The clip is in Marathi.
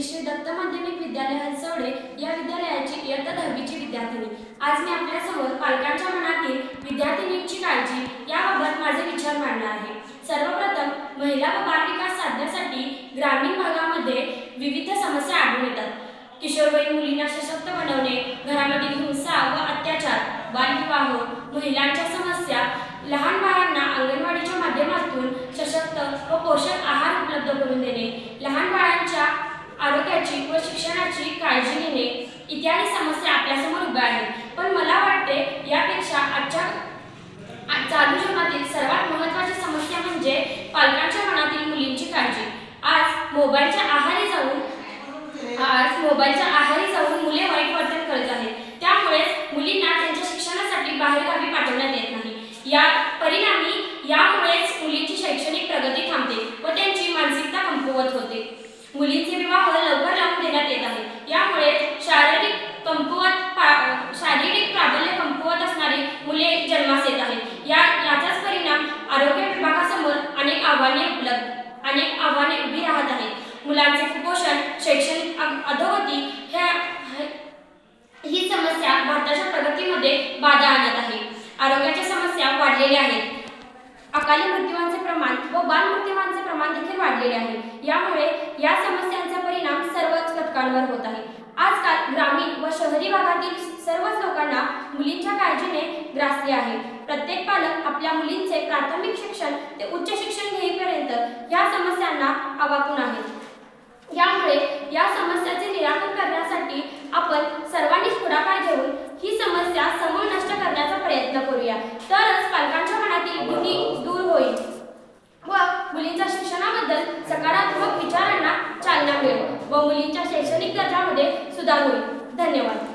मी श्री दत्त माध्यमिक विद्यालय हलसवडे या विद्यालयाची इयत्ता दहावीची विद्यार्थिनी. आज मी आपल्यासमोर पालकांच्या मनातील विद्यार्थिनींची काळजी याबाबत माझे विचार मांडणार आहे. सर्वप्रथम महिला व बालविकास साधण्यासाठी ग्रामीण भागामध्ये विविध समस्या आढळून येतात. किशोरवयीन मुलींना सशक्त बनवणे घरामधील हिंसा व अत्याचार बालविवाह महिलांच्या शिक्षणाची काळजी घेणे इत्यादी समस्या आपल्यासमोर उभ्या आहेत. पण मला वाटते यापेक्षा आजच्या चालू जीवनातील सर्वात महत्त्वाची समस्या म्हणजे पालकांच्या मनातील मुलींची काळजी. आज मोबाईलच्या आहारी जाऊन आज मोबाईलच्या आहारी जाऊन मुले वाईट वर्तन करत आहेत. त्यामुळे मुलींना त्यांच्या शिक्षणासाठी बाहेरगावी पाठवण्यात येत नाही. या परिणामी यामुळेच मुलींची शैक्षणिक प्रगती थांबते व त्यांची मानसिकता कमकुवत होते. मुलींचे विवाह लवकर लावून देण्यात येत आहे यामुळे शारीरिक कमकुवत पा- शारीरिक प्राबल्य कमकुवत असणारी मुले जन्मास येत आहेत या याचाच परिणाम आरोग्य विभागासमोर अनेक आव्हाने उपलब्ध अनेक आव्हाने उभी राहत आहेत. मुलांचे कुपोषण शैक्षणिक अधोगती ह्या ही समस्या भारताच्या प्रगतीमध्ये बाधा आणत आहे. आरोग्याच्या समस्या वाढलेल्या आहेत. अकाली मृत्यूंचे प्रमाण व बालमृत्यूंचे प्रमाण देखील वाढलेले आहे. यामुळे या समस्यांचा परिणाम सर्वच घटकांवर होत आहे. आजकाल ग्रामीण व शहरी भागातील सर्वच लोकांना मुलींच्या काळजीने ग्रासले आहे. प्रत्येक पालक आपल्या मुलींचे प्राथमिक शिक्षण ते उच्च शिक्षण घेईपर्यंत या समस्यांना आवाकून आहेत यामुळे या समस्याचे निराकरण करण्यासाठी आपण सर्वांनीच पुढाकार घेऊन ही समस्या समूळ नष्ट करण्याचा प्रयत्न करूया. तरच पालकांच्या मनातील भीती दूर होईल व मुलींच्या शिक्षणाबद्दल सकारात्मक विचारांना चालना मिळेल व मुलींच्या शैक्षणिक दर्जामध्ये सुधार होईल. धन्यवाद.